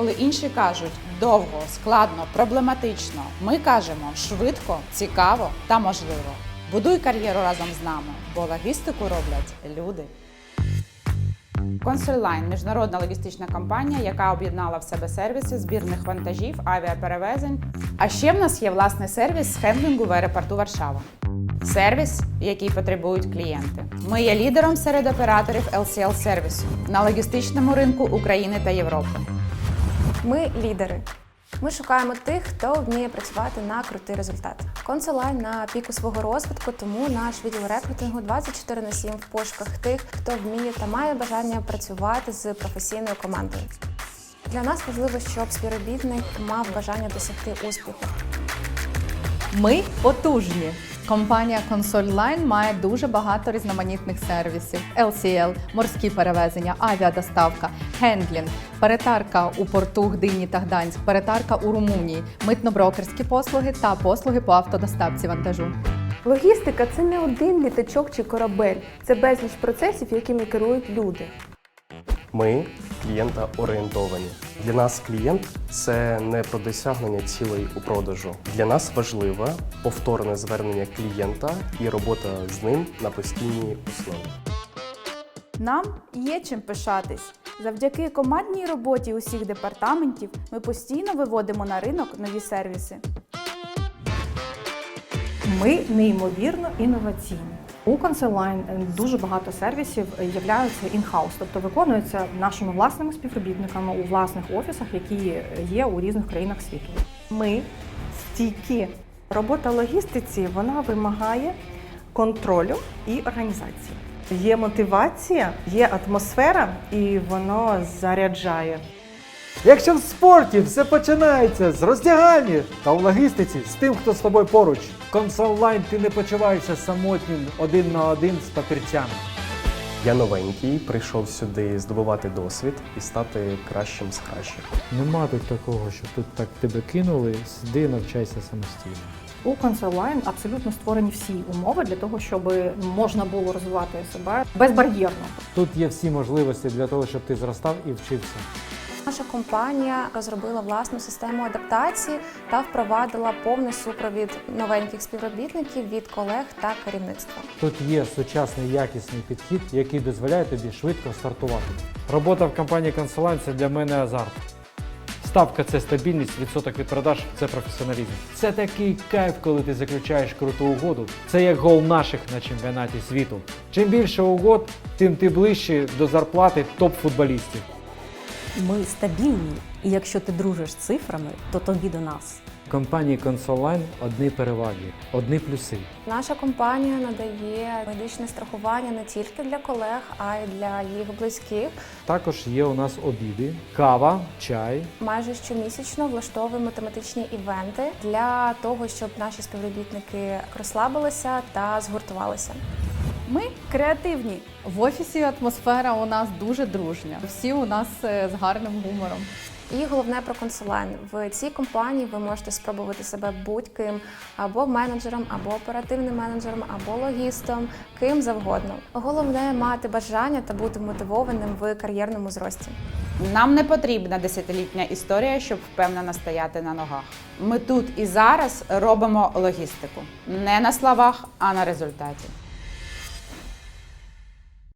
Коли інші кажуть довго, складно, проблематично, ми кажемо швидко, цікаво та можливо. Будуй кар'єру разом з нами, бо логістику роблять люди. Consulline – міжнародна логістична компанія, яка об'єднала в себе сервіси збірних вантажів, авіаперевезень. А ще в нас є власний сервіс з хендлінгу в аеропорту Варшава. Сервіс, який потребують клієнти. Ми є лідером серед операторів LCL сервісу на логістичному ринку України та Європи. Ми лідери. Ми шукаємо тих, хто вміє працювати на крутий результат. Консолайн на піку свого розвитку, тому наш відділ рекрутингу 24 на 7 в пошуках тих, хто вміє та має бажання працювати з професійною командою. Для нас важливо, щоб співробітник мав бажання досягти успіху. Ми потужні. Компанія Consolline має дуже багато різноманітних сервісів: LCL, морські перевезення, авіадоставка, хендлінг, перетарка у порту Гдині та Гданськ, перетарка у Румунії, митно-брокерські послуги та послуги по автодоставці вантажу. Логістика це не один літачок чи корабель, це безліч процесів, якими керують люди. Ми клієнта орієнтовані. Для нас клієнт це не про досягнення цілей у продажу. Для нас важливе повторне звернення клієнта і робота з ним на постійній основі. Нам є чим пишатись. Завдяки командній роботі усіх департаментів ми постійно виводимо на ринок нові сервіси. Ми неймовірно інноваційні. У Consoline дуже багато сервісів являються in-house, тобто виконуються нашими власними співробітниками у власних офісах, які є у різних країнах світу. Ми стійкі. Робота логістиці вона вимагає контролю і організації. Є мотивація, є атмосфера, і воно заряджає. Якщо в спорті все починається з роздягальні та в логістиці з тим, хто з тобою поруч. Консолайн ти не почуваєшся самотнім один на один з папірцями. Я новенький, прийшов сюди здобувати досвід і стати кращим з кращих. Нема тут такого, що тут так тебе кинули, сиди, навчайся самостійно. У Consoline абсолютно створені всі умови для того, щоб можна було розвивати себе безбар'єрно. Тут є всі можливості для того, щоб ти зростав і вчився. Наша компанія розробила власну систему адаптації та впровадила повний супровід новеньких співробітників від колег та керівництва. Тут є сучасний якісний підхід, який дозволяє тобі швидко стартувати. Робота в компанії це для мене азарт. Ставка це стабільність, відсоток від продаж це професіоналізм. Це такий кайф, коли ти заключаєш круту угоду. Це як гол наших на чемпіонаті світу. Чим більше угод, тим ти ближче до зарплати топ-футболістів. Ми стабільні, і якщо ти дружиш з цифрами, то тобі до нас. Компанії Consoline одні переваги, одні плюси. Наша компанія надає медичне страхування не тільки для колег, а й для їх близьких. Також є у нас обіди, кава, чай. Майже щомісячно влаштовуємо тематичні івенти для того, щоб наші співробітники розслабилися та згуртувалися. Ми креативні. В офісі атмосфера у нас дуже дружня. Всі у нас е, з гарним гумором. І головне про консулайн. В цій компанії ви можете спробувати себе будь-ким або менеджером, або оперативним менеджером, або логістом, ким завгодно. Головне мати бажання та бути мотивованим в кар'єрному зрості. Нам не потрібна десятилітня історія, щоб впевнено стояти на ногах. Ми тут і зараз робимо логістику не на словах, а на результаті.